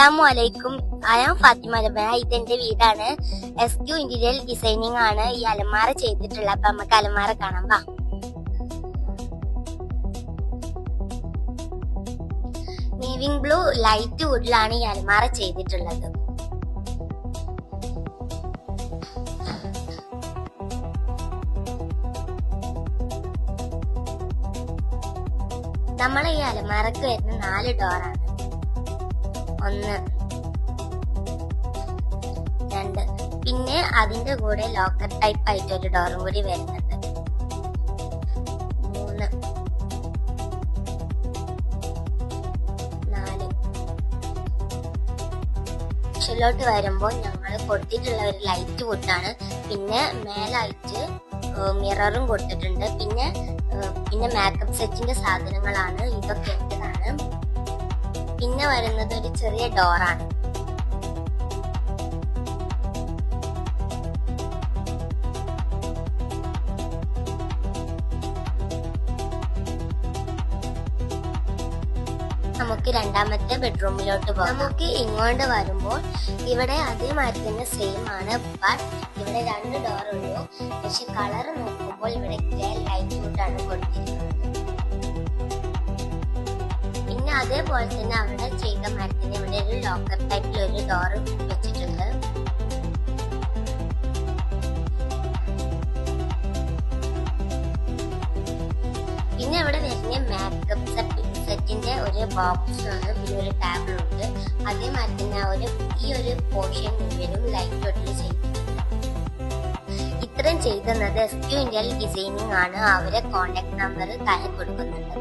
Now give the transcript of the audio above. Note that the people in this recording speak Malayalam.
അസ്സാമലൈക്കും ആം ഫാത്തിമ ലബന ഇതെന്റെ വീടാണ്. എസ് ക്യു ഇന്റീരിയർ ഡിസൈനിങ് ആണ്. ഈ അലമാര ചെയ്തിട്ടുള്ളത് അപ്പൊ നമുക്ക് അലമാര കാണാം. വാ. നീവിങ് ബ്ലൂ ലൈറ്റ് വുഡിലാണ് ഈ അലമാര ചെയ്തിട്ടുള്ളത്. നമ്മൾ ഈ അലമാരക്ക് വരുന്ന നാല് ഡോറാണ് ഒന്ന് രണ്ട്. പിന്നെ അതിന്റെ കൂടെ ലോക്കർ ടൈപ്പ് ആയിട്ട് ഒരു ഡോറും കൂടി വരുന്നുണ്ട്. മൂന്ന് നാല്. ിലോട്ട് വരുമ്പോൾ ഞങ്ങൾ കൊടുത്തിട്ടുള്ള ഒരു ലൈറ്റ് വുഡാണ് പിന്നെ മേലായിട്ട് മിററും കൊടുത്തിട്ടുണ്ട്. പിന്നെ പിന്നെ മേക്കപ്പ് സെറ്റിന്റെ സാധനങ്ങളാണ് ഇതൊക്കെ എന്റേതാണ് പിന്നെ വരുന്നത് ഒരു ചെറിയ ഡോറാണ് നമുക്ക് രണ്ടാമത്തെ ബെഡ്റൂമിലോട്ട് പോകാം. നമുക്ക് ഇങ്ങോട്ട് വരുമ്പോൾ ഇവിടെ അതേമാതിരി തന്നെ സെയിം ആണ് ബട്ട് ഇവിടെ രണ്ട് ഡോർ ഉള്ളൂ. പക്ഷെ കളർ നോക്കുമ്പോൾ ഇവിടെ ഗ്രേ ലൈറ്റ് വുഡാണ് കൊടുത്തിരിക്കുന്നത്. പിന്നെ അതേപോലെ തന്നെ അവിടെ ചെയ്ത മരത്തിന് ഇവിടെ ഒരു ലോക്കർ ടൈപ്പിൽ ഒരു ഡോർ വെച്ചിട്ടുണ്ട്. പിന്നെ ഇവിടെ സെറ്റ് ഒരു ബോക്സ് ആണ് പിന്നെ ഒരു ടാബിൾ ഉണ്ട്. അതേമാതിരി തന്നെ ഒരു ഈ ഒരു പോർഷൻ മുഴുവനും ലൈറ്റ് തൊട്ടിൽ ചെയ്തിട്ടുണ്ട്. ഇത്രയും ചെയ്തുന്നത് എസ് ക്യു ഇന്ത്യൽ ഡിസൈനിങ് ആണ്. അവരെ കോണ്ടാക്ട് നമ്പർ താഴെ കൊടുക്കുന്നുണ്ട്